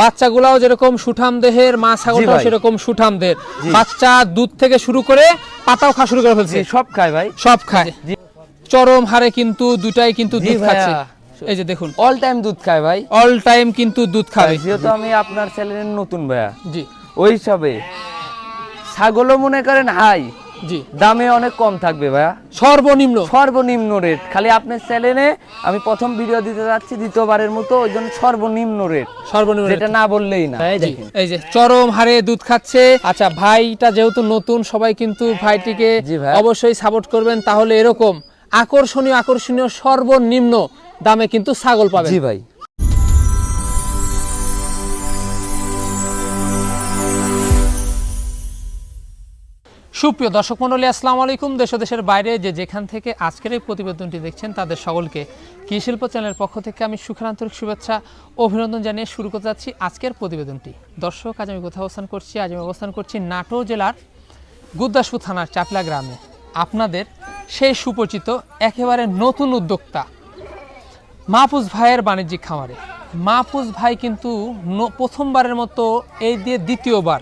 বাচ্চাগুলাও যেরকম সুঠাম দেহের মা ছাগলটাও সেরকম সুঠাম দেহের। বাচ্চা দুধ থেকে শুরু করে পাতাও খাওয়া শুরু করে ফেলছে। সব খায় ভাই। সব খায়। চরম হারে কিন্তু দুটাই কিন্তু দুধ খাচ্ছে। এই যে দেখুন। অল টাইম দুধ খায় ভাই। অল টাইম কিন্তু দুধ খাবে। যেহেতু আমি আপনার চ্যানেলের নতুন ভাইয়া। জি। ওই হিসাবে ছাগলও মনে করেন হাই। জি। দামে অনেক কম থাকবে ভাইয়া। সর্বনিম্ন। সর্বনিম্ন রেট খালি আপনার চ্যানেলে আমি প্রথম ভিডিও দিতে যাচ্ছি দ্বিতীয়বারের মতো ওই জন্য সর্বনিম্ন রেট সর্বনিম্ন যেটা না বললেই না। এই যে চরম হারে দুধ খাচ্ছে। আচ্ছা ভাইটা যেহেতু নতুন সবাই কিন্তু ভাইটিকে জি ভাই। অবশ্যই সাপোর্ট করবেন। তাহলে এরকম আকর্ষণীয় আকর্ষণীয় সর্বনিম্ন দামে কিন্তু ছাগল পাবে জি ভাই। সুপ্রিয় দর্শক মন্ডলী আসসালামু আলাইকুম। দেশ দেশের বাইরে যে যেখান থেকে আজকের এই প্রতিবেদনটি দেখছেন, তাদের সকলকে শিল্প চ্যানেলের পক্ষ থেকে আমি সুখের আন্তরিক শুভেচ্ছা, অভিনন্দন জানিয়ে শুরু করতে যাচ্ছি আজকের প্রতিবেদনটি। দর্শক, আজ আমি কোথাও অবস্থান করছি? আজ আমি অবস্থান করছি নাটো জেলার গুদ্দাসপুর থানার চাপলা গ্রামে। আপনাদের সেই সুপরিচিত, একেবারে নতুন উদ্যোক্তা মাহফুজ ভাইয়ের বাণিজ্যিক খামারে। মাহফুজ ভাই কিন্তু প্রথমবারের মতো এই দিয়ে দ্বিতীয়বার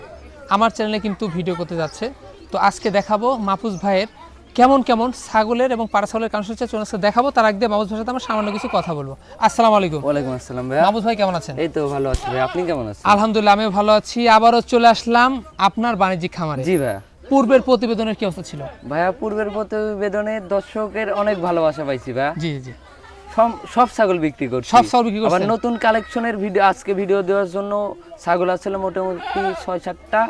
আমার চ্যানেলে কিন্তু ভিডিও করতে যাচ্ছে। তো আজকে দেখাবো মাহফুজ ভাইয়ের কেমন কেমন ছাগলের এবং পাড়া ছাগলের কারণ হচ্ছে চলে আসছে দেখাবো। তার আগে মাহফুজ ভাইয়ের সাথে আমার সামান্য কিছু কথা বলব। আসসালামু আলাইকুম। ওয়ালাইকুম আসসালাম ভাইয়া। মাহফুজ ভাই কেমন আছেন? এই তো ভালো আছি ভাই আপনি কেমন আছেন? আলহামদুলিল্লাহ আমি ভালো আছি। আবারও চলে আসলাম আপনার বাণিজ্যিক খামারে। জি ভাইয়া। পূর্বের প্রতিবেদনের কি অবস্থা ছিল? ভাইয়া পূর্বের প্রতিবেদনে দর্শকের অনেক ভালোবাসা পাইছি ভাইয়া। জি জি সব- সব ছাগল বিক্রি করছি। সব ছাগল বিক্রি আবার নতুন কালেকশনের ভিডিও আজকে ভিডিও দেওয়ার জন্য ছাগল আসলে মোটামুটি ছয় সাতটা।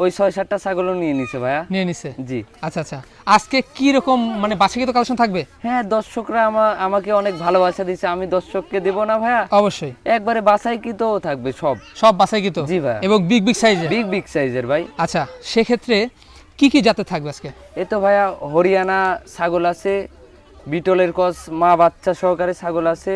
ওই ছয় সাতটা ছাগলও নিয়ে নিছে ভাইয়া। নিয়ে নিছে? জি। আচ্ছা আচ্ছা। আজকে কি রকম মানে বাছাইকৃত কালেকশন থাকবে? হ্যাঁ দর্শকরা আমা- আমাকে অনেক ভালোবাসা দিছে আমি দর্শককে দেব না ভাইয়া। অবশ্যই। একবারে বাসাই তো থাকবে সব। সব বাছাইকৃত জি ভাই। এবং বিগ বিগ সাইজের বিগ বিগ সাইজের ভাই। আচ্ছা সেক্ষেত্রে কি কি জাতের থাকবে আজকে? এ তো ভাইয়া হরিয়ানা ছাগল আছে বিটলের কস মা বাচ্চা সহকারে ছাগল আছে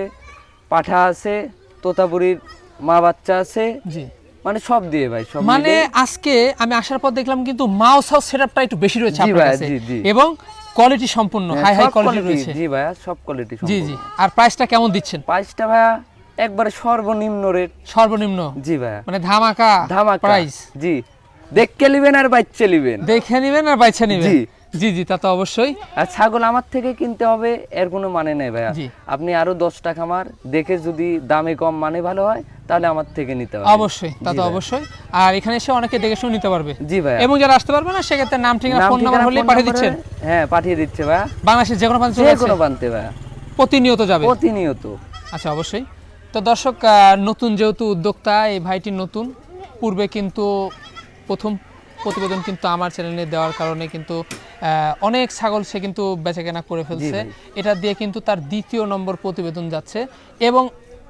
পাঠা আছে তোতাপুরির মা বাচ্চা আছে জি। মানে সব দিয়ে ভাই সব মানে আজকে আমি আসার পর দেখলাম কিন্তু মাউস হাউস সেটআপটা একটু বেশি রয়েছে আপনার কাছে। এবং কোয়ালিটি সম্পূর্ণ হাই হাই কোয়ালিটি রয়েছে। জি ভাইয়া সব কোয়ালিটি জি জি। আর প্রাইসটা কেমন দিচ্ছেন? প্রাইসটা ভাইয়া একবারে সর্বনিম্ন রেট সর্বনিম্ন? জি ভাইয়া। মানে ধামাকা ধামাকা। প্রাইস জি। দেখকে নিবেন আর বাচ্চা নিবেন। দেখে নেবেন আর বাইছে নেবেন? জি। জি জি তা তো অবশ্যই। আর ছাগল আমার থেকে কিনতে হবে এর কোনো মানে নেই ভাইয়া। আপনি আরও দশ টাকা আমার দেখে যদি দামে কম মানে ভালো হয় তাহলে আমার থেকে নিতে হবে। অবশ্যই তা তো অবশ্যই। আর এখানে এসে অনেকে দেখে শুনে নিতে পারবে। জি ভাইয়া। এবং যারা আসতে পারবে না সেক্ষেত্রে নাম ঠিকানা ফোন নাম্বার হলে পাঠিয়ে দিচ্ছেন। হ্যাঁ পাঠিয়ে দিচ্ছে ভাইয়া। বাংলাদেশের যে কোনো প্রান্তে যে কোনো? বানতে ভাইয়া। প্রতিনিয়ত যাবে। প্রতিনিয়ত। আচ্ছা অবশ্যই। তো দর্শক নতুন যেহেতু উদ্যোক্তা এই ভাইটি নতুন। পূর্বে কিন্তু প্রথম প্রতিবেদন কিন্তু আমার চ্যানেলে দেওয়ার কারণে কিন্তু আহ, অনেক ছাগল সে কিন্তু বেচাকেনা করে ফেলছে। এটা দিয়ে কিন্তু তার দ্বিতীয় নম্বর প্রতিবেদন যাচ্ছে। এবং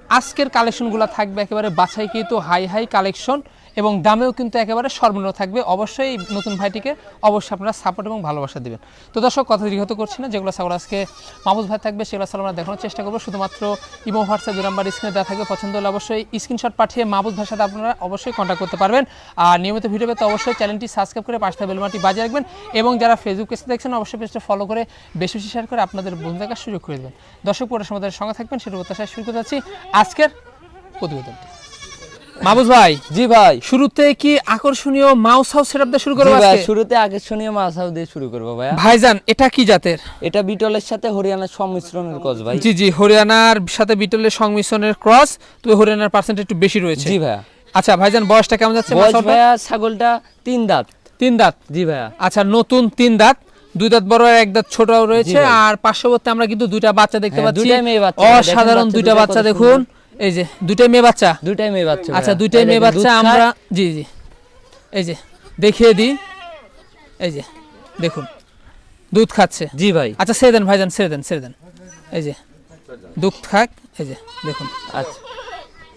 আজকের কালেকশনগুলো থাকবে একেবারে বাছাইকৃত হাই হাই কালেকশন এবং দামেও কিন্তু একেবারে সর্বনিম্ন থাকবে। অবশ্যই নতুন ভাইটিকে অবশ্যই আপনারা সাপোর্ট এবং ভালোবাসা দেবেন। তো দর্শক, কথা দীর্ঘত করছি না, যেগুলো ছাগল আজকে মাহমুদ ভাই থাকবে, সেগুলো ছাগল আমরা দেখানোর চেষ্টা করব। শুধুমাত্র ইমো হোয়াটসঅ্যাপ দুই নাম্বার স্ক্রিনে দেওয়া থাকবে। পছন্দ হলে অবশ্যই স্ক্রিনশট পাঠিয়ে মাহমুদ ভাইয়ের সাথে আপনারা অবশ্যই কন্ট্যাক্ট করতে পারবেন। আর নিয়মিত ভিডিও পেতে অবশ্যই চ্যানেলটি সাবস্ক্রাইব করে পাশে বেলমাটি বাজিয়ে রাখবেন এবং যারা ফেসবুক পেজে দেখছেন, অবশ্যই পেজটা ফলো করে বেশি বেশি শেয়ার করে আপনাদের বন্ধু দেখার সুযোগ করে দেবেন। দর্শক, পুরো সময় সঙ্গে থাকবেন সেটা প্রত্যাশায় শুরু করতে যাচ্ছি আজকের প্রতিবেদনটি। মাহবুজ ভাই জি ভাই। শুরুতে কি আকর্ষণীয় মাউস হাউস সেটআপ দিয়ে শুরু করব ভাই আজকে? শুরুতে আকর্ষণীয় মাছ হাউস দিয়ে শুরু করব ভাইয়া। ভাইজান এটা কি জাতের? এটা বিটলের সাথে হরিয়ানার সংমিশ্রণের কস ভাই। জি জি হরিয়ানার সাথে বিটলের সংমিশ্রণের ক্রস তবে হরিয়ানার পার্সেন্ট একটু বেশি রয়েছে। জি ভাইয়া। আচ্ছা ভাইজান বয়সটা কেমন যাচ্ছে বয়স? ভাইয়া ছাগলটা তিন দাঁত। তিন দাঁত? জি ভাইয়া। আচ্ছা নতুন তিন দাঁত দুই দাঁত বড় আর এক দাঁত ছোট রয়েছে আর পার্শ্ববর্তী আমরা কিন্তু দুইটা বাচ্চা দেখতে হ্যাঁ, পাচ্ছি। দুইটাই মেয়ে বাচ্চা। অসাধারণ দুইটা বাচ্চা দেখুন। এই যে দুইটাই মেয়ে বাচ্চা? দুইটাই মেয়ে বাচ্চা আচ্ছা। দুইটাই মেয়ে বাচ্চা আমরা জি জি। এই যে দেখিয়ে দিই। এই যে দেখুন। দুধ খাচ্ছে। জি ভাই। আচ্ছা ছেড়ে দেন ভাইজান ছেড়ে দেন ছেড়ে দেন। এই যে দুধ খাক। এই যে দেখুন। আচ্ছা।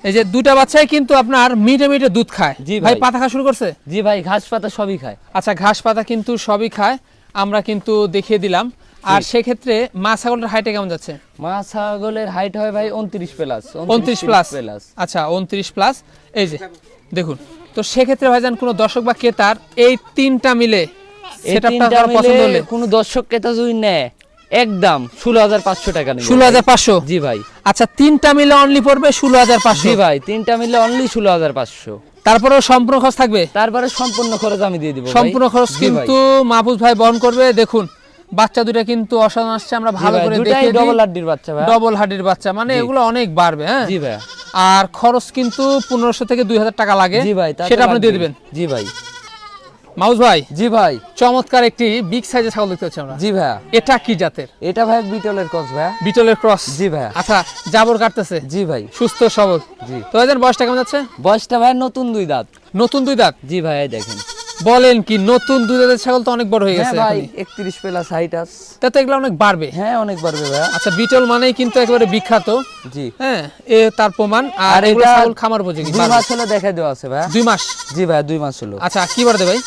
এই যে দুটা বাচ্চাই কিন্তু আপনার মিটে মিটে দুধ খায়। জি ভাই। পাতা খাওয়া শুরু করছে? জি ভাই ঘাস পাতা সবই খায়। আচ্ছা ঘাস পাতা কিন্তু সবই খায়। আমরা কিন্তু দেখিয়ে দিলাম। আর সেক্ষেত্রে মা ছাগলটার হাইটে কেমন যাচ্ছে? মা ছাগলের হাইট হয় ভাই উনত্রিশ প্লাস উনত্রিশ প্লাস প্লাস আচ্ছা উনত্রিশ প্লাস এই যে দেখুন তো সেক্ষেত্রে ভাইজান কোনো দর্শক বা ক্রেতার এই তিনটা মিলে সেটআপটা আপনার পছন্দ হলে? কোনো দর্শক ক্রেতা যদি নেয় একদম ষোলো হাজার পাঁচশো টাকা ষোলো হাজার পাঁচশো? জি ভাই। আচ্ছা তিনটা মিলে অনলি পড়বে ষোলো হাজার পাঁচশো? জি ভাই তিনটা মিলে অনলি ষোলো হাজার পাঁচশো। তারপরেও সম্পূর্ণ খরচ থাকবে? তারপরে সম্পূর্ণ খরচ আমি দিয়ে দিব সম্পূর্ণ খরচ কিন্তু মাহফুজ ভাই বহন করবে দেখুন বাচ্চা দুটা কিন্তু অসাধারণ আসছে আমরা ভালো করে দেখে ডবল হাড্ডির বাচ্চা ভাই। ডবল হার্ডের বাচ্চা মানে এগুলো অনেক বাড়বে হ্যাঁ? জি ভাই। আর খরচ কিন্তু পনেরোশো থেকে দুই হাজার টাকা লাগে জি ভাই সেটা আপনি দিয়ে দিবেন। জি ভাই। মাউস ভাই জি ভাই। চমৎকার একটি বিগ সাইজের ছাগল দেখতে পাচ্ছি আমরা। জি ভাই। এটা কি জাতের? এটা ভাই বিটলের কস ভাই। বিটলের ক্রস জি ভাই। আচ্ছা জাবর কাটতেছে। জি ভাই। সুস্থ সবল। জি। তো ভাইজান বয়সটা কেমন যাচ্ছে? বয়সটা ভাই নতুন দুই দাঁত। নতুন দুই দাঁত? জি ভাই দেখেন। বলেন কি নতুন দাঁতের ছাগল তো অনেক বড় হয়ে হ্যাঁ গেছে ভাই এখনই। একত্রিশ প্লাস হাইট আস তা তো এগুলো অনেক বাড়বে। হ্যাঁ অনেক বাড়বে ভাই। আচ্ছা বিটল মানেই কিন্তু একেবারে বিখ্যাত। জি। হ্যাঁ এ তার প্রমাণ। আর এটা ছাগল খামার উপযোগী দুই বাড়বে। মাস হলো দেখা দেওয়া আছে ভাই। দুই মাস? জি ভাই দুই মাস হলো। আচ্ছা কি বাড়তে ভাই?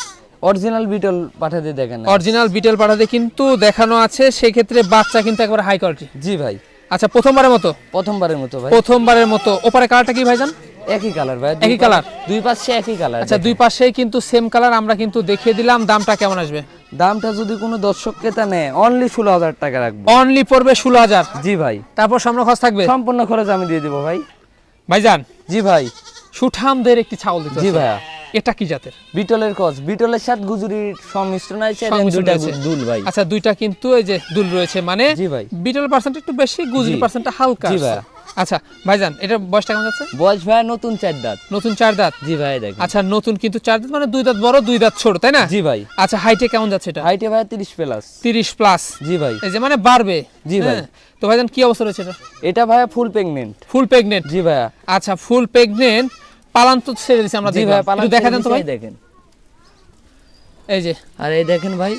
অরিজিনাল বিটল পাঠাতে দেখেন। অরিজিনাল বিটল পাঠাতে কিন্তু দেখানো আছে সেই ক্ষেত্রে বাচ্চা কিন্তু একবারে হাই কোয়ালিটি জি ভাই। আচ্ছা প্রথমবারের মতো? প্রথমবারের মতো ভাই। প্রথমবারের মতো। ওপারে কালারটা কি ভাইজান? একই কালার ভাই। একই কালার? দুই পাশে একই কালার আচ্ছা দুই পাশেই কিন্তু সেম কালার আমরা কিন্তু দেখিয়ে দিলাম। দামটা কেমন আসবে? দামটা যদি কোনো দর্শক ক্রেতা নেয় অনলি ষোলো হাজার টাকা রাখব। অনলি পড়বে ষোলো হাজার? জি ভাই। তারপর সামনে খরচ থাকবে? সম্পূর্ণ খরচ আমি দিয়ে দেবো ভাই। ভাইজান? জি ভাই। সুঠামদের একটি ছাগল দিতে জি। ভাইয়া। এটা কি জাতের? বিটলের কস। বিটলের সাথে গুজুরির সংমিশ্রণ আছে দুইটা দুল ভাই। আচ্ছা দুইটা কিন্তু এই যে দুল রয়েছে মানে জি ভাই। বিটল পার্সেন্ট একটু বেশি গুজরি। পার্সেন্টটা হালকা জি আছে। ভাইয়া। আচ্ছা ভাইজান এটা বয়সটা কেমন যাচ্ছে? বয়স ভাই নতুন চার দাঁত। নতুন চার দাঁত? জি ভাই দেখেন। আচ্ছা নতুন কিন্তু চার দাঁত মানে দুই দাঁত বড় দুই দাঁত ছোট তাই না? জি ভাই। আচ্ছা হাইটে কেমন যাচ্ছে এটা? হাইটে ভাই তিরিশ প্লাস তিরিশ প্লাস জি ভাই। এই যে মানে বাড়বে। জি ভাই। হ্যাঁ। তো ভাইজান কি অবস্থা রয়েছে এটা? এটা ভাই ফুল প্রেগনেন্ট ফুল প্রেগনেন্ট জি ভাইয়া। আচ্ছা ফুল প্রেগনেন্ট পালান তো ছেড়ে দিছি আমরা দেখলাম। একটু দেখা দেন তো ভাই। দেখেন। এই যে। আর এই দেখেন ভাই।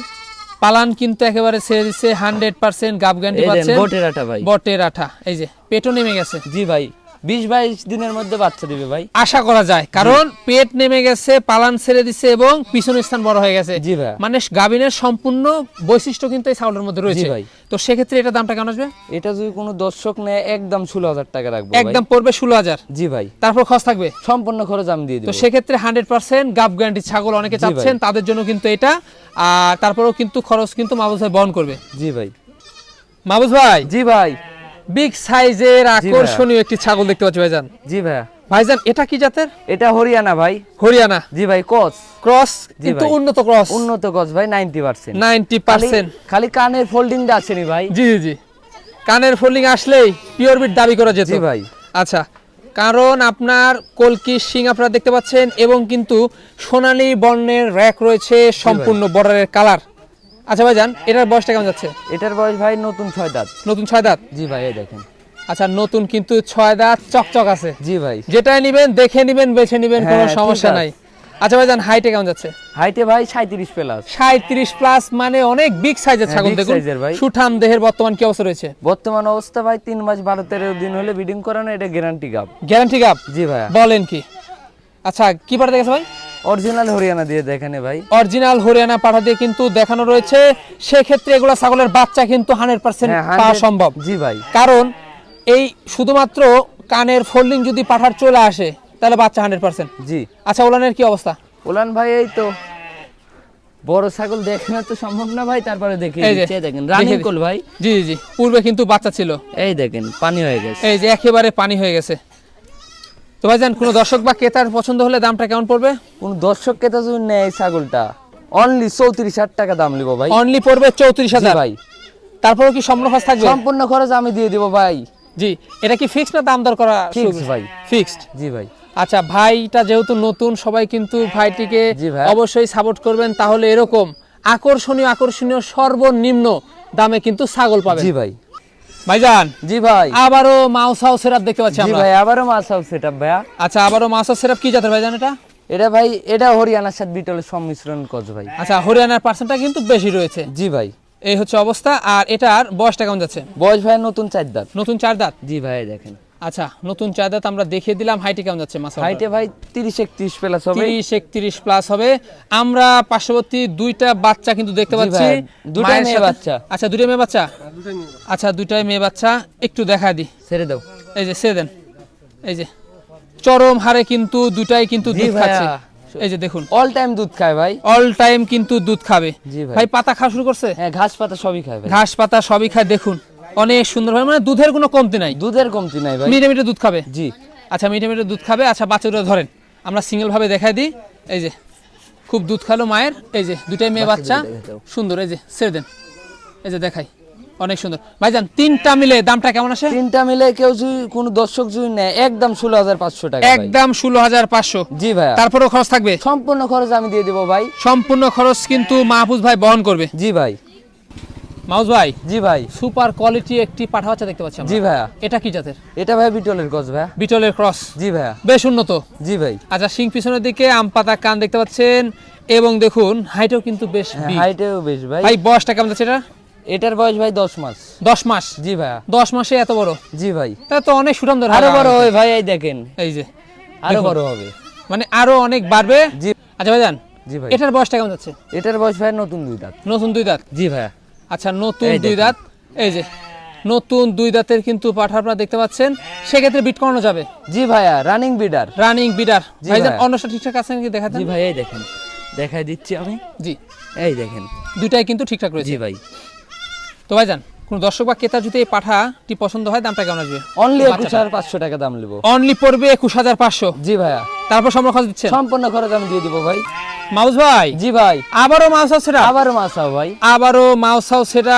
পালান কিন্তু একেবারে ছেড়ে দিছে হান্ড্রেড পার্সেন্ট গাব গ্যারান্টি পাচ্ছেন বোটের আটা ভাই। বটের আঠা এই যে পেটও নেমে গেছে। জি ভাই। বিশ বাইশ দিনের মধ্যে বাচ্চা দিবে ভাই। আশা করা যায়। কারণ পেট নেমে গেছে পালান ছেড়ে দিছে এবং পিছনের স্থান বড় হয়ে গেছে। জি ভাই। মানে গাবিনের সম্পূর্ণ বৈশিষ্ট্য কিন্তু এই ছাগলের মধ্যে রয়েছে। ভাই। তো সেক্ষেত্রে এটা দামটা কেমন আসবে? এটা যদি কোনো দর্শক নেয় একদম ষোলো হাজার টাকা রাখব। একদম পড়বে ষোলো হাজার। জি ভাই। তারপর খরচ থাকবে? সম্পূর্ণ খরচ আমি দিয়ে তো সেক্ষেত্রে হান্ড্রেড পার্সেন্ট গাব গ্যারান্টি ছাগল অনেকে চাচ্ছেন তাদের জন্য কিন্তু এটা। আর তারপরেও কিন্তু খরচ কিন্তু মাহবুজ ভাই বহন করবে। জি ভাই। মাহবুজ ভাই! জি ভাই। বিগ সাইজের আকর্ষণীয় একটি ছাগল দেখতে পাচ্ছি ভাইজান। জি ভাইয়া। ভাইজান এটা কি জাতের? এটা হরিয়ানা ভাই। হরিয়ানা। জি ভাই কস ক্রস কিন্তু উন্নত ক্রস। উন্নত কস ভাই নাইনটি পার্সেন্ট নাইনটি পার্সেন্ট। খালি কানের ফোল্ডিংটা আসেনি ভাই। জি জি জি। কানের ফোল্ডিং আসলেই পিওর বিট দাবি করা যেত। জি ভাই। আচ্ছা কারণ আপনার কলকি সিং আপনারা দেখতে পাচ্ছেন এবং কিন্তু সোনালী বর্ণের র্যাক রয়েছে সম্পূর্ণ বর্ডারের কালার আচ্ছা ভাইজান এটার বয়সটা কেমন যাচ্ছে? এটার বয়স ভাই নতুন ছয় দাঁত। নতুন ছয় দাঁত? জি ভাই এই দেখেন। আচ্ছা নতুন কিন্তু ছয় দাঁত চকচক আছে। জি ভাই। যেটাই নিবেন দেখে নিবেন বেছে নিবেন কোনো হ্যাঁ, সমস্যা নাই। আচ্ছা ভাইজান হাইটে কেমন যাচ্ছে? হাইটে ভাই সাঁত্রিশ প্লাস সাঁত্রিশ প্লাস মানে অনেক বিগ সাইজের হ্যাঁ, ছাগল দেখুন। সুঠাম দেহের বর্তমান কি অবস্থা রয়েছে? বর্তমান অবস্থা ভাই তিন মাস বারো তেরো দিন হলে বিডিং করানো এটা গ্যারান্টি গাব গ্যারান্টি গাপ জি ভাই বলেন কি। আচ্ছা কি পাঠাতে গেছে ভাই? অরিজিনাল হরিয়ানা দিয়ে দেখেন ভাই। অরিজিনাল হরিয়ানা পাঠা দিয়ে কিন্তু দেখানো রয়েছে। সেক্ষেত্রে এগুলো ছাগলের বাচ্চা কিন্তু হান্ড্রেড পার্সেন্ট হ্যাঁ পাওয়া সম্ভব। জি ভাই। কারণ এই শুধুমাত্র কানের ফোল্ডিং যদি পাঠার চলে আসে তাহলে বাচ্চা হান্ড্রেড পার্সেন্ট। জি। আচ্ছা ওলানের কি অবস্থা? ওলান ভাই এই তো। বড় ছাগল দেখানো তো সম্ভব না ভাই তারপরে দেখে। দেখেন দেখে রানিং কল ভাই। জি জি। পূর্বে কিন্তু বাচ্চা ছিল। এই দেখেন পানি হয়ে গেছে। এই যে একেবারে পানি হয়ে গেছে। তো ভাইজান কোনো দর্শক বা ক্রেতার পছন্দ হলে দামটা কেমন পড়বে? কোন দর্শক কেতা যদি নেয় ছাগলটা অনলি চৌত্রিশ হাজার টাকা দাম নিব ভাই। অনলি পড়বে চৌত্রিশ হাজার? ভাই। তারপরে কি সম্পূর্ণ খরচ থাকবে? সম্পূর্ণ খরচ আমি দিয়ে দিব ভাই। জি এটা কি ফিক্সড না দাম দর করা Fixed ভাই। ফিক্সড জি ভাই। আচ্ছা ভাইটা যেহেতু নতুন সবাই কিন্তু ভাইটিকে। অবশ্যই সাপোর্ট করবেন তাহলে এরকম আকর্ষণীয় আকর্ষণীয় সর্বনিম্ন দামে কিন্তু ছাগল পাবেন। জি ভাই। ভাইজান জি ভাই। আবারও মাউস হাউস সেরাপ দেখতে পাচ্ছি জি আমরা। ভাই আবারও মাছ হাউস সেট ভাইয়া। আচ্ছা আবারও মাউস হাউস সেরাপ কি জাতের ভাইজান এটা? এটা ভাই এটা হরিয়ানার সাথে বিটলের সংমিশ্রণ কজ ভাই। আচ্ছা হরিয়ানার পার্সেন্টটা কিন্তু বেশি রয়েছে। জি ভাই। এই হচ্ছে অবস্থা আর এটার বয়সটা কেমন যাচ্ছে? বয়স ভাই নতুন চার দাঁত। নতুন চার দাঁত? জি ভাই দেখেন। আচ্ছা নতুন চার দাঁত আমরা দেখিয়ে দিলাম হাইটে কেমন যাচ্ছে মাছ হাইটে ভাই তিরিশ একত্রিশ প্লাস হবে। তিরিশ একত্রিশ প্লাস হবে। আমরা পার্শ্ববর্তী দুইটা বাচ্চা কিন্তু দেখতে পাচ্ছি। ভাই, দুটাই মেয়ে বাচ্চা। আচ্ছা দুটাই মেয়ে বাচ্চা? আচ্ছা দুটাই মেয়ে বাচ্চা একটু দেখা দিই ছেড়ে দাও। এই যে সে দেন। এই যে চরম হারে কিন্তু দুটাই কিন্তু দুধ খাচ্ছে। এই যে দেখুন। অল টাইম দুধ খায় ভাই। অল টাইম কিন্তু দুধ খাবে। ভাই। ভাই পাতা খাওয়া শুরু করছে? হ্যাঁ ঘাস পাতা সবই খায় ভাই। ঘাস পাতা সবই খায় দেখুন। অনেক সুন্দর ভাবে মানে দুধের কোনো কমতি নাই। দুধের কমতি নাই ভাই। মিটে মিটে দুধ খাবে? জি। আচ্ছা মিটে মিটে দুধ খাবে। আচ্ছা বাচ্চাগুলো ধরেন। আমরা সিঙ্গেল ভাবে দেখাই দিই। এই যে খুব দুধ খালো মায়ের। এই যে দুটাই মেয়ে বাচ্চা। সুন্দর এই যে ছেড়ে দেন। এই যে দেখাই। অনেক সুন্দর। ভাইজান তিনটা মিলে দামটা কেমন আসে? তিনটা মিলে কেউ যদি কোনো দর্শক যদি নেয় একদম ষোলো হাজার পাঁচশো টাকা ভাই। একদম ষোলো হাজার পাঁচশো। জি ভাইয়া। তারপরেও খরচ থাকবে? সম্পূর্ণ খরচ আমি দিয়ে দেবো ভাই। সম্পূর্ণ খরচ কিন্তু মাহফুজ ভাই বহন করবে। জি ভাই। মাহফুজ ভাই জি ভাই। সুপার কোয়ালিটি একটি পাঠা বাচ্চা দেখতে পাচ্ছি জি ভাইয়া। এটা কি জাতের? এটা ভাই বিটলের গছ ভাইয়া। বিটলের ক্রস। জি ভাইয়া। বেশ উন্নত। জি ভাই। আচ্ছা সিং পিছনের দিকে আম পাতা কান দেখতে পাচ্ছেন। এবং দেখুন হাইটও কিন্তু বেশ হ্যাঁ, হাইটেও বেশ ভাই। ভাই বয়সটা কেমন যাচ্ছে এটা? এটার বয়স ভাই দশ মাস। দশ মাস? জি ভাইয়া। দশ মাসে এত বড়? জি ভাই। তা তো অনেক ধরে আরও বড় হয়। ভাই এই দেখেন। এই যে। আরও বড় হবে। মানে আরও অনেক বাড়বে? জি। আচ্ছা ভাইজান জি ভাই। এটার বয়সটা কেমন যাচ্ছে? এটার বয়স ভাই নতুন দুই দাঁত। নতুন দুই দাঁত? জি ভাইয়া। আচ্ছা নতুন দুই দাঁত। এই যে নতুন দুই দাঁতের কিন্তু পাঠা আপনারা দেখতে পাচ্ছেন। সেক্ষেত্রে বিট করানো যাবে? জি ভাইয়া রানিং বিডার রানিং বিডার ভাইজান। অন্যটা ঠিকঠাক আছে নাকি দেখা জি ভাই এই দেখেন। দেখাই দিচ্ছি আমি। জি। এই দেখেন। দুইটাই কিন্তু ঠিকঠাক রয়েছে। জি ভাই। তো ভাইজান কোন দর্শক বা ক্রেতা যদি এই পাঠাটি পছন্দ হয় দামটা কেমন আসবে? অনলি একুশ। হাজার পাঁচশো টাকা দাম নেব। অনলি পড়বে একুশ হাজার পাঁচশো। জি ভাইয়া। তারপর সম্পূর্ণ খরচ দিচ্ছেন? সম্পূর্ণ খরচ আমি দিয়ে দিব ভাই। মাউস ভাই? জি ভাই। আবারও মাউস হাউস সেটা আবার মাসাও ভাই। আবারও মাউস হাউস সেটা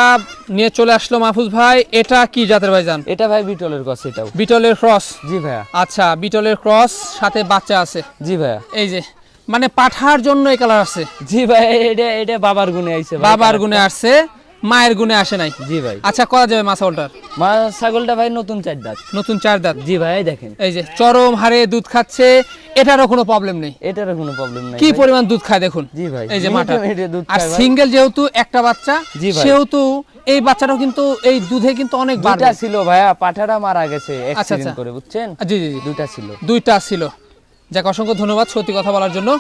নিয়ে চলে আসলো মাহফুজ ভাই। এটা কি জাতের ভাইজান? এটা ভাই বিটলের গছ এটাও। বিটলের ক্রস জি ভাইয়া। আচ্ছা বিটলের ক্রস সাথে বাচ্চা আছে। জি ভাইয়া। এই যে মানে পাঠার জন্য এই কালার আছে জি ভাই এটা এটা বাবার গুণে আইছে ভাই। বাবার গুণে আসছে। মায়ের গুণে আসে নাই। জি ভাই। আচ্ছা করা যাবে মাসাউলটার মা ছাগলটা ভাই নতুন চার দাঁত। নতুন চার দাঁত? জি ভাই দেখেন। এই যে চরম হারে দুধ খাচ্ছে এটারও কোনো প্রবলেম নেই। এটারও কোনো প্রবলেম নাই কি পরিমাণ দুধ খায় দেখুন? জি ভাই এই যে মাটা। আর। সিঙ্গেল যেহেতু একটা বাচ্চা জি ভাই। সেহেতু এই বাচ্চাটাও কিন্তু এই দুধে কিন্তু অনেক বাড়বে। ছিল ভাইয়া পাঠাটা মারা গেছে অ্যাক্সিডেন্ট আচ্ছা। করে বুঝছেন? জি জি। দুইটা ছিল। দুইটা ছিল। যাক অসংখ্য ধন্যবাদ সত্যি কথা বলার জন্য।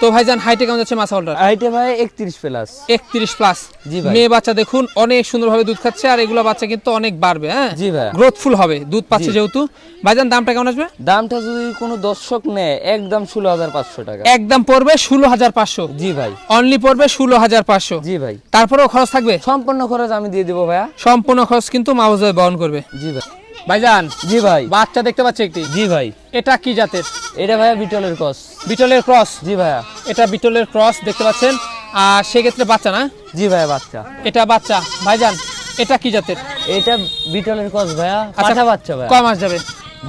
তো ভাইজান হাইটে কেমন যাচ্ছে মাসাউলটার হাইটে ভাই একত্রিশ প্লাস একত্রিশ প্লাস জি ভাই। মেয়ে বাচ্চা দেখুন অনেক সুন্দরভাবে দুধ খাচ্ছে আর এগুলো বাচ্চা কিন্তু অনেক বাড়বে হ্যাঁ? জি ভাই। গ্রোথফুল হবে দুধ পাচ্ছে যেহেতু। ভাইজান দামটা কেমন আসবে? দামটা যদি কোনো দর্শক নেয় একদম ষোলো হাজার পাঁচশো টাকা। একদম পড়বে ষোলো হাজার পাঁচশো। জি ভাই। অনলি পড়বে ষোলো হাজার পাঁচশো। জি ভাই। তারপরেও খরচ থাকবে? সম্পূর্ণ খরচ আমি দিয়ে দেবো ভাইয়া। সম্পূর্ণ খরচ কিন্তু মাউজায় বহন করবে। জি ভাই। ভাইজান জি ভাই। বাচ্চা দেখতে পাচ্ছি একটি। জি ভাই। এটা কি জাতের? এটা ভাইয়া বিটলের ক্রস। বিটলের ক্রস? জি ভাইয়া। এটা বিটলের ক্রস দেখতে পাচ্ছেন। আর সেক্ষেত্রে বাচ্চা না? জি ভাইয়া বাচ্চা। এটা বাচ্চা। ভাইজান এটা কি জাতের? এটা বিটলের কস ভাইয়া। আচ্ছা, বাচ্চা ভাইয়া। কয় মাস যাবে?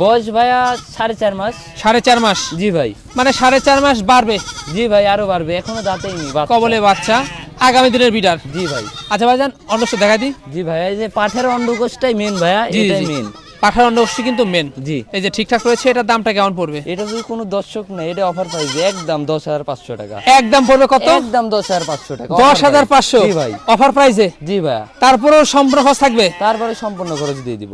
বয়স ভাইয়া সাড়ে চার মাস। সাড়ে চার মাস? জি ভাই। মানে সাড়ে চার মাস বাড়বে? জি ভাই আরও বাড়বে। এখনও দাঁতেই নি। কবলে বাচ্চা। আগামী দিনের বিডার জি ভাই। আচ্ছা ভাইজান অন্ডস্য দেখা দিই। জি ভাই এই যে পাঠের অন্ডকোষটাই মেন ভাইয়া এটাই মেন পাঠার অন্ডস্য কিন্তু মেন জি। এই যে ঠিকঠাক রয়েছে এটার দামটা কেমন পড়বে? এটা যদি কোনো দর্শক নেই এটা অফার পাইবে একদম দশ হাজার পাঁচশো টাকা। একদম পড়বে কত? একদম দশ হাজার পাঁচশো টাকা দশ হাজার পাঁচশো। জি ভাই। অফার প্রাইসে জি ভাইয়া। তারপরেও সম্পূর্ণ খরচ থাকবে? তারপরে সম্পূর্ণ খরচ দিয়ে দিব।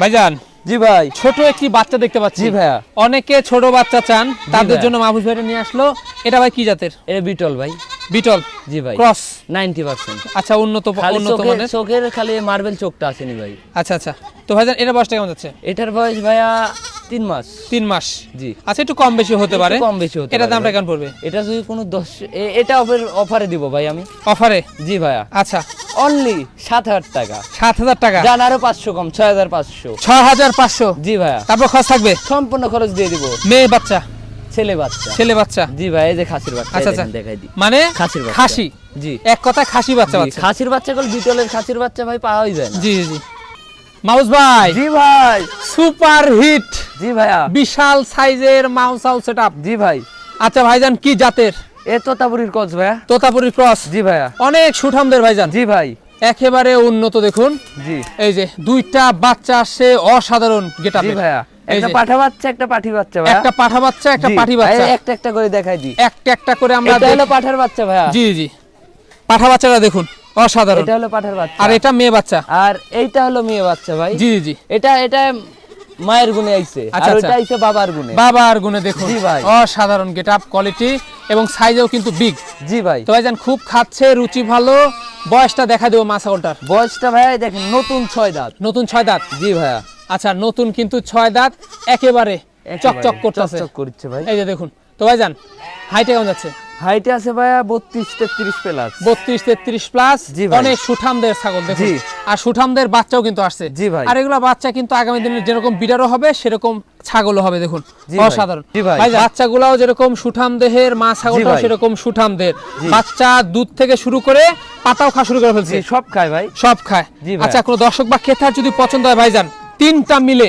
ভাইজান জি ভাই। ছোট একটি বাচ্চা দেখতে পাচ্ছি। জি ভাইয়া। অনেকে ছোট বাচ্চা চান তাদের জন্য মাহফুজ ভাইটা নিয়ে আসলো। এটা ভাই কি জাতের? এটা বিটল ভাই। বিটল? জি ভাই। ক্রস? Ninety percent. আচ্ছা উন্নত উন্নত চোখের মানের? চোখের খালি মার্বেল চোখটা ভাই। আচ্ছা আচ্ছা। তো ভাইজান এটা বয়সটা কেমন যাচ্ছে? এটার বয়স ভাইয়া তিন মাস। তিন মাস। জি। আচ্ছা একটু কম বেশি হতে পারে। কম বেশি হতে এটা দামটা কেমন পড়বে? এটা যদি কোনো দশ এটা অফারে দিব ভাই আমি। অফারে জি ভাইয়া। আচ্ছা। অনলি সাত হাজার টাকা। সাত হাজার টাকা? জান আরও পাঁচশো কম ছয় হাজার পাঁচশো। ছয় হাজার পাঁচশো? জি ভাইয়া। তারপর খরচ থাকবে? সম্পূর্ণ খরচ দিয়ে দিব। মেয়ে বাচ্চা? ছেলে বাচ্চা। ছেলে বাচ্চা? জি ভাই এই যে খাসির বাচ্চা আচ্ছা, আচ্ছা। দেখাই দি মানে খাসির বাচ্চা। খাসি? জি। এক কথা খাসি বাচ্চা বাচ্চা। খাসির বাচ্চা গুলো বিটলের খাসির বাচ্চা ভাই পাওয়াই যায় না। জি জি মাউস ভাই। জি ভাই। Super hit. জি ভাইয়া। বিশাল সাইজের মাউস হাউস সেটআপ। জি ভাই। আচ্ছা ভাইজান কি জাতের? এ তোতাপুরির ক্রস ভাইয়া। তোতাপুরি ক্রস। জি ভাইয়া। অনেক সুঠামদের ভাইজান। জি ভাই। একেবারে উন্নত দেখুন। জি। এই যে দুইটা বাচ্চা আসছে অসাধারণ গেটা জি ভাইয়া। একটা। পাঠা বাচ্চা একটা পাঠি বাচ্চা ভাইয়া। একটা পাঠা বাচ্চা একটা পাঠি বাচ্চা। একটা একটা করে দেখাই দি একটা একটা করে আমরা এটা হলো পাঠার বাচ্চা ভাইয়া। জি জি। পাঠা বাচ্চাটা দেখুন অসাধারণ। এটা হলো পাঠার বাচ্চা। আর এটা মেয়ে বাচ্চা। আর এইটা হলো মেয়ে বাচ্চা ভাই। জি জি এটা এটা মায়ের গুণে আইছে। আর আচ্ছা, ওইটা আচ্ছা। আইছে বাবার গুণে। বাবা আর গুনে দেখুন। জি ভাই। অসাধারণ গেট আপ কোয়ালিটি এবং সাইজেও কিন্তু বিগ। জি ভাই। তো ভাইজান খুব খাচ্ছে রুচি ভালো। বয়সটা দেখা দেবো মাছাগলটার বয়সটা ভাইয়া দেখেন নতুন ছয় দাঁত। নতুন ছয় দাঁত। জি ভাইয়া। আচ্ছা নতুন কিন্তু ছয় দাঁত একেবারে চকচক করতেছে। করছে ভাই। এই যে দেখুন তো ভাই যান হাইটে কেমন যাচ্ছে? হাইটে আছে ভাইয়া বত্রিশ তেত্রিশ প্লাস বত্রিশ তেত্রিশ প্লাস অনেক সুঠামদের ছাগল দেখুন। আর সুঠামদের বাচ্চাও কিন্তু আসছে। জি ভাই। আর এগুলো বাচ্চা কিন্তু আগামী দিনে যেরকম বিডারও হবে সেরকম ছাগলও হবে দেখুন। ভাই। অসাধারণ। ভাই। ভাই বাচ্চাগুলাও যেরকম সুঠাম দেহের মা ছাগলটাও সেরকম সুঠাম দেহের বাচ্চা দুধ থেকে শুরু করে পাতাও খাওয়া শুরু করে ফেলছে। সব খায় ভাই। সব খায়। আচ্ছা কোনো দর্শক বা খেতার যদি পছন্দ হয় ভাইজান তিনটা মিলে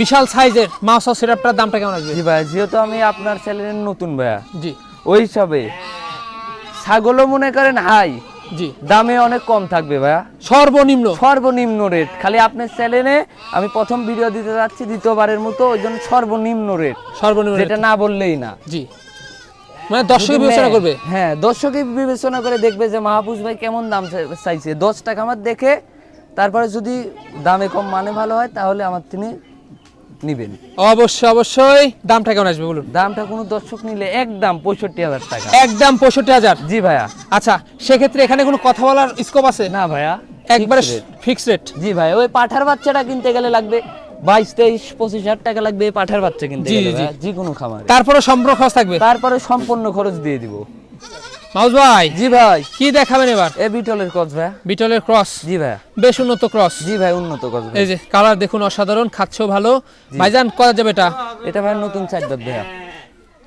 বিশাল সাইজের মাউস সেটআপটার দামটা কেমন আসবে? জি ভাই যেহেতু আমি আপনার চ্যানেলের নতুন ভাইয়া জি। ওই হিসাবে ছাগলও মনে করেন হাই জি। দামে অনেক কম থাকবে ভাইয়া। সর্বনিম্ন। সর্বনিম্ন রেট খালি আপনার চ্যানেলে আমি প্রথম ভিডিও দিতে যাচ্ছি দ্বিতীয়বারের মতো ওই জন্য সর্বনিম্ন রেট সর্বনিম্ন যেটা না বললেই না। জি। মানে দর্শক বিবেচনা করবে। হ্যাঁ দর্শকে বিবেচনা করে দেখবে যে মাহফুজ ভাই কেমন দাম চাইছে। দশ টাকা আমার দেখে তারপরে যদি দামে কম মানে ভালো হয় তাহলে আমার তিনি নিবেন। অবশ্যই অবশ্যই। দামটা কেমন আসবে বলুন? দামটা কোনো দর্শক নিলে একদম পঁয়ষট্টি হাজার টাকা। একদম পঁয়ষট্টি হাজার? জি ভাইয়া। আচ্ছা সেক্ষেত্রে এখানে কোনো কথা বলার স্কোপ আছে? না ভাইয়া একবারে fixed rate। ফিক্স রেট জি ভাই ওই পাঠার বাচ্চাটা কিনতে গেলে লাগবে বাইশ তেইশ পঁচিশ হাজার টাকা লাগবে এই পাঠার বাচ্চা কিনতে জি। যে কোনো খামারে। তারপরে সম্পূর্ণ খরচ থাকবে তারপরে সম্পূর্ণ খরচ দিয়ে দিব। মাউস ভাই জি ভাই। কি দেখাবেন এবার? এ বিটলের কচ ভাইয়া বিটলের ক্রস জি ভাইয়া বেশ উন্নত ক্রস জি ভাই উন্নত ভাই। এই যে কালার দেখুন অসাধারণ খাচ্ছেও ভালো। ভাইজান কত যাবে এটা? এটা ভাই নতুন চার দাঁত ভাইয়া।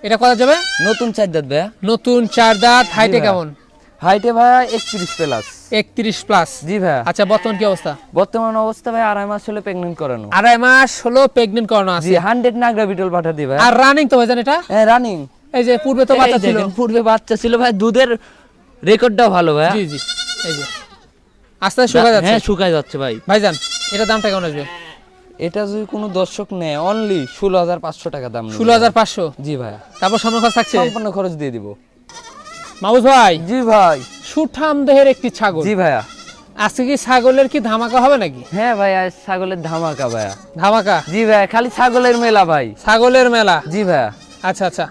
এটা কত যাবে? নতুন চার দাঁত ভাইয়া। নতুন চার দাঁত হাইটে কেমন? হাইটে ভাইয়া একত্রিশ প্লাস একত্রিশ প্লাস জি ভাইয়া। আচ্ছা বর্তমান কি অবস্থা? বর্তমান অবস্থা ভাই আড়াই মাস হলে প্রেগনেন্ট করানো। আড়াই মাস হলো প্রেগনেন্ট করানো জি আছে। হান্ড্রেড নাগরা বিটল পাঠা দি ভাই আর রানিং তো ভাইজান এটা? হ্যাঁ রানিং এই যে পূর্বে তো বাচ্চা ছিল। পূর্বে বাচ্চা ছিল ভাই দুধের রেকর্ডটাও ভালো ভাই। জি জি এই যে। আস্তে আস্তে শুকা যাচ্ছে। হ্যাঁ শুকাই যাচ্ছে ভাই। ভাইজান এটা দামটা কেমন আসবে? এটা যদি কোনো দর্শক নেয় অনলি ষোলো হাজার পাঁচশো টাকা দাম ষোলো হাজার পাঁচশো? জি ভাই। তারপর সামনে খরচ থাকছে? সম্পূর্ণ খরচ দিয়ে দিব। ভাই। জি ভাই। সুঠাম দেহের একটি ছাগল। জি ভাইয়া। আজকে কি ছাগলের কি ধামাকা হবে নাকি? হ্যাঁ ভাই আজ ছাগলের ধামাকা ভাইয়া। ধামাকা? জি ভাই খালি ছাগলের মেলা ভাই। ছাগলের মেলা? জি ভাইয়া। আচ্ছা আচ্ছা।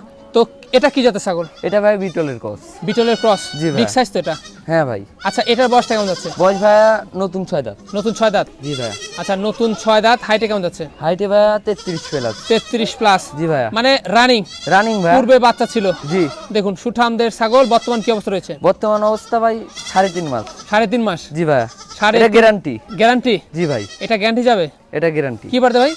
এটা কি জাতের ছাগল? এটা ভাই বিটলের কস বিটলের ক্রস? জি ভাই। বিগ সাইজ তো এটা? হ্যাঁ ভাই। আচ্ছা এটার বয়সটা কেমন যাচ্ছে? বয়স ভাইয়া নতুন ছয় দাঁত। নতুন ছয় দাঁত? জি ভাইয়া। আচ্ছা নতুন ছয় দাঁত হাইটে কেমন যাচ্ছে? হাইটে ভাইয়া তেত্রিশ প্লাস। তেত্রিশ প্লাস। জি ভাইয়া। মানে রানিং? রানিং ভাইয়া। পূর্বে বাচ্চা ছিল। জি। দেখুন সুঠামদের ছাগল বর্তমান কি অবস্থা রয়েছে? বর্তমান অবস্থা ভাই সাড়ে তিন মাস। সাড়ে তিন মাস? জি ভাইয়া। সাড়ে এটা গ্যারান্টি গ্যারান্টি জি ভাই। এটা গ্যারান্টি যাবে? এটা গ্যারান্টি কি পারতে ভাই?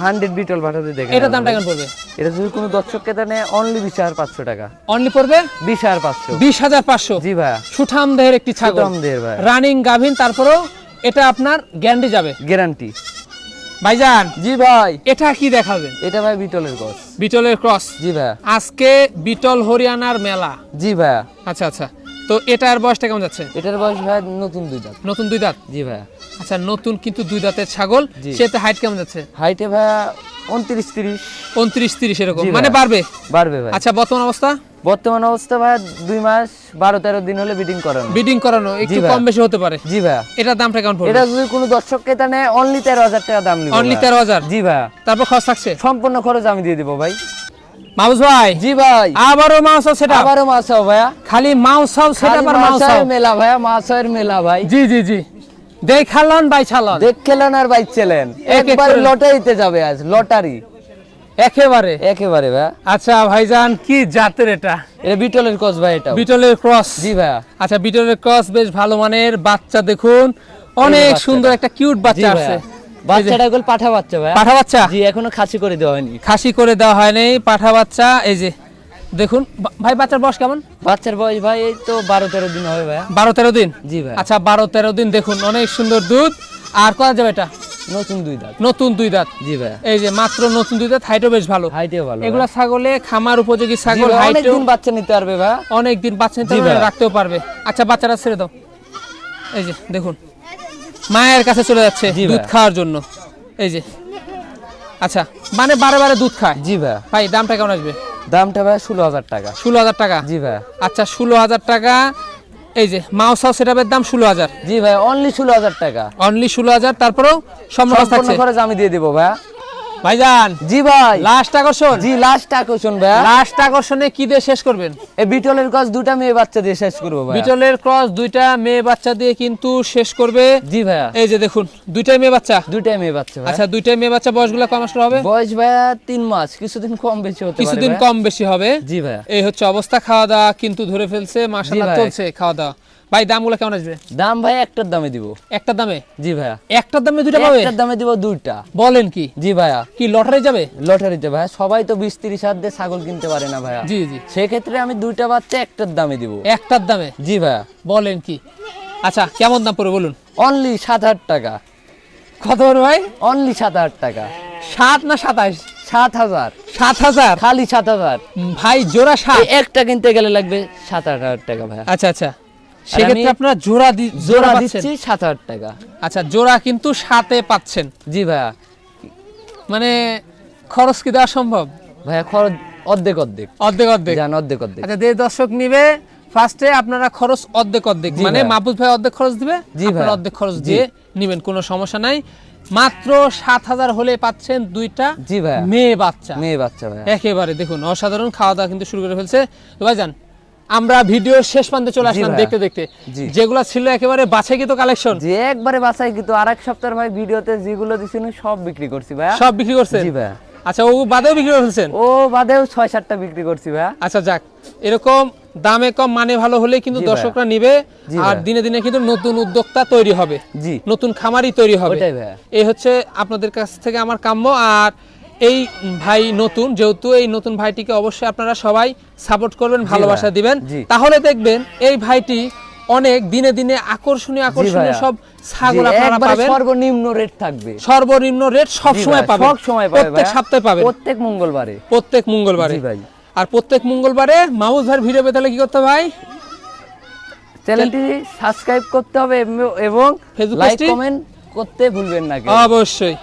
হান্ড্রেড বিটল পাঠাতে দেখেন এটার দামটা কেমন পড়বে? এটা যদি কোনো দর্শক নেয় অনলি বিশ হাজার পাঁচশো টাকা। অনলি পড়বে? বিশ হাজার পাঁচশো। বিশ হাজার পাঁচশো। জি ভাইয়া সুঠাম দেহের একটি ছাগল। দেহের ভাই। রানিং গাভিন তারপরেও এটা আপনার গ্যারান্টি যাবে। গ্যারান্টি ভাইজান জি ভাই। এটা কি দেখাবেন? এটা ভাই বিটলের গছ বিটলের ক্রস জি ভাইয়া আজকে বিটল হরিয়ানার মেলা। জি ভাইয়া আচ্ছা আচ্ছা। তো এটার বয়সটা কেমন যাচ্ছে? এটার বয়স ভাই নতুন দুই দাঁত। নতুন দুই দাঁত? জি ভাইয়া। আচ্ছা নতুন কিন্তু দুই দাঁতের ছাগল। সেতে হাইট কেমন যাচ্ছে? হাইটে ভাইয়া উনত্রিশ তিরিশ। উনত্রিশ তিরিশ এরকম। মানে বাড়বে? বাড়বে ভাই আচ্ছা বর্তমান অবস্থা? বর্তমান অবস্থা ভাইয়া দুই মাস বারো তেরো দিন হলে বিডিং করানো। বিডিং করানো একটু কম বেশি হতে পারে। জি ভাইয়া। এটার দামটা কেমন পড়বে? এটা যদি কোনো দর্শক ক্রেতা নেয় অনলি তেরো হাজার টাকা দাম নিবে অনলি তেরো হাজার? জি ভাইয়া। তারপর খরচ থাকছে? সম্পূর্ণ খরচ আমি দিয়ে দিব ভাই। মাউস ভাই? জি ভাই। আবারও মাউস সেটা আবারও হবে ভাইয়া। খালি মাউস সেটা আবার মাউস মেলা ভাইয়া মাছের মেলা ভাই। জি জি জি। দেখালন বাই ছালন দেখলেন আর বাইক চলেন এক এক একবার লটারিতে যাবে আজ লটারি। একেবারে। একেবারে ভাইয়া। আচ্ছা ভাইজান কি জাতের এটা? এটা বিটলের কস ভাই এটা বিটলের ক্রস। জি ভাইয়া। আচ্ছা বিটলের ক্রস বেশ ভালো মানের। বাচ্চা দেখুন। অনেক সুন্দর একটা কিউট বাচ্চা আছে। বাচ্চাটা এগুলো পাঠা বাচ্চা ভাইয়া পাঠা বাচ্চা? জি এখনও খাসি করে দেওয়া হয়নি। খাসি করে দেওয়া হয়নি পাঠা বাচ্চা এই যে দেখুন ভাই বাচ্চার বয়স কেমন? বাচ্চার বয়স ভাই এই তো বারো তেরো দিন হবে ভাইয়া বারো তেরো দিন? জি ভাই। আচ্ছা বারো তেরো দিন দেখুন অনেক সুন্দর দুধ। আর কত যাবে এটা? নতুন দুই দাঁত। নতুন দুই দাঁত। জি ভাইয়া এই যে মাত্র নতুন দুই দাঁত হাইটও বেশ ভালো। হাইটেও ভালো এগুলা ছাগলে খামার উপযোগী ছাগল অনেক দিন বাচ্চা নিতে পারবে ভাইয়া অনেক দিন বাচ্চা নিতে পারবে, রাখতেও পারবে। আচ্ছা বাচ্চারা ছেড়ে দাও। এই যে দেখুন মায়ের কাছে চলে যাচ্ছে দুধ খাওয়ার জন্য। এই যে। আচ্ছা মানে বারে বারে দুধ খায়? জি ভাই। ভাই দামটা কেমন আসবে? দামটা ভাই ষোলো হাজার টাকা। ষোলো হাজার টাকা? জি ভাই। আচ্ছা ষোলো হাজার টাকা। এই যে মাউস হাউস সেটাপের দাম ষোলো হাজার। জি ভাই অনলি ষোলো হাজার টাকা। অনলি ষোলো হাজার তারপরেও সম্পূর্ণ খরচ আমি দিয়ে দেবো ভাইয়া ভাইজান জি ভাই। লাস্ট আকর্ষণ। জি লাস্ট আকর্ষণ ভাইয়া। লাস্ট আকর্ষণে কি দিয়ে শেষ করবেন? এই বিটলের গাছ দুটা মেয়ে বাচ্চা দিয়ে শেষ করব ভাই বিটলের ক্রস দুইটা মেয়ে বাচ্চা দিয়ে কিন্তু শেষ করবে। জি ভাইয়া। এই যে দেখুন দুইটাই মেয়ে বাচ্চা। দুটাই মেয়ে বাচ্চা আচ্ছা দুইটাই মেয়ে বাচ্চা বয়সগুলো কম আসলে হবে? বয়স ভাইয়া তিন মাস কিছুদিন কম বেশি হতে পারে কিছুদিন কম বেশি হবে। জি ভাইয়া। এই হচ্ছে অবস্থা খাওয়া দাওয়া কিন্তু ধরে ফেলছে মাসাল্লাহ চলছে খাওয়া দাওয়া। ভাই দামগুলো কেমন আসবে? দাম ভাই একটার দামে দিব। একটা দামে? জি ভাইয়া। একটার দামে দুইটা পাবে? একটার দামে দিব দুইটা। বলেন কি? জি ভাইয়া। কি লটারি যাবে? লটারিতে ভাইয়া। সবাই তো বিশ তিরিশ হাত দিয়ে ছাগল কিনতে পারে না ভাইয়া। জি জি। সেক্ষেত্রে আমি দুইটা বাচ্চা একটার দামে দিব। একটার দামে? জি ভাইয়া। বলেন কি? আচ্ছা কেমন দাম পড়বে বলুন? অনলি সাত হাজার টাকা। কত ভাই? অনলি সাত হাজার টাকা। সাত না সাতাইশ সাত হাজার। সাত হাজার? খালি সাত হাজার। ভাই জোড়া সাত। একটা কিনতে গেলে লাগবে সাত আট হাজার টাকা ভাইয়া। আচ্ছা আচ্ছা। সেক্ষেত্রে আপনারা জোড়া জোড়া দিচ্ছি সাত হাজার টাকা। আচ্ছা জোড়া কিন্তু সাথে পাচ্ছেন। জি ভাইয়া। মানে খরচ কি দেওয়া সম্ভব? ভাইয়া খরচ অর্ধেক অর্ধেক। অর্ধেক অর্ধেক। যান অর্ধেক অর্ধেক। আচ্ছা যে দর্শক নিবে ফার্স্টে আপনারা খরচ অর্ধেক অর্ধেক। মানে ভাই। মাহবুব ভাই অর্ধেক খরচ দিবে? জি আপনারা ভাই। অর্ধেক খরচ। দিয়ে নিবেন কোনো সমস্যা নাই। মাত্র সাত হাজার হলে পাচ্ছেন দুইটা জি ভাইয়া। মেয়ে বাচ্চা। মেয়ে বাচ্চা ভাইয়া। একেবারে দেখুন অসাধারণ খাওয়া দাওয়া কিন্তু শুরু করে ফেলছে। ভাই ভাইজান আমরা ভিডিওর শেষ প্রান্তে চলে আসলাম দেখতে দেখতে। যেগুলো ছিল একেবারে বাছাইকৃত কালেকশন যে একবারে বাসায় কিন্তু আর এক সপ্তাহ ভাই ভিডিওতে যেগুলো দিছিল সব বিক্রি করছি ভাইয়া। সব বিক্রি করছেন? জি ভাইয়া। আচ্ছা ও বাদেও বিক্রি করে ফেলছেন? ও বাদেও ছয় সাতটা বিক্রি করছি ভাই আচ্ছা যাক। এরকম দামে কম মানে ভালো হলে কিন্তু দর্শকরা নিবে। আর দিনে দিনে কিন্তু নতুন উদ্যোক্তা তৈরি হবে। জি। নতুন খামারই তৈরি হবে। এই হচ্ছে আপনাদের কাছ থেকে আমার কাম্য। আর এই ভাই নতুন যেহেতু এই নতুন ভাইটিকে অবশ্যই আপনারা সবাই সাপোর্ট করবেন ভালোবাসা দিবেন। তাহলে দেখবেন এই ভাইটি অনেক দিনে দিনে আকর্ষণীয় আকর্ষণীয় সব ছাগল আপনারা পাবেন। সর্বনিম্ন রেট থাকবে। সর্বনিম্ন রেট সব সময় পাবেন। সব সময় পাবে প্রত্যেক সপ্তাহে পাবেন। প্রত্যেক মঙ্গলবারে। প্রত্যেক মঙ্গলবারে। জি ভাই। আর প্রত্যেক মঙ্গলবারে মাহমুদ ভাইয়ের ভিডিও পেতে কি করতে ভাই? চ্যানেলটি সাবস্ক্রাইব করতে হবে এবং- এবং ফেসবুক লাইক কমেন্ট করতে ভুলবেন না অবশ্যই।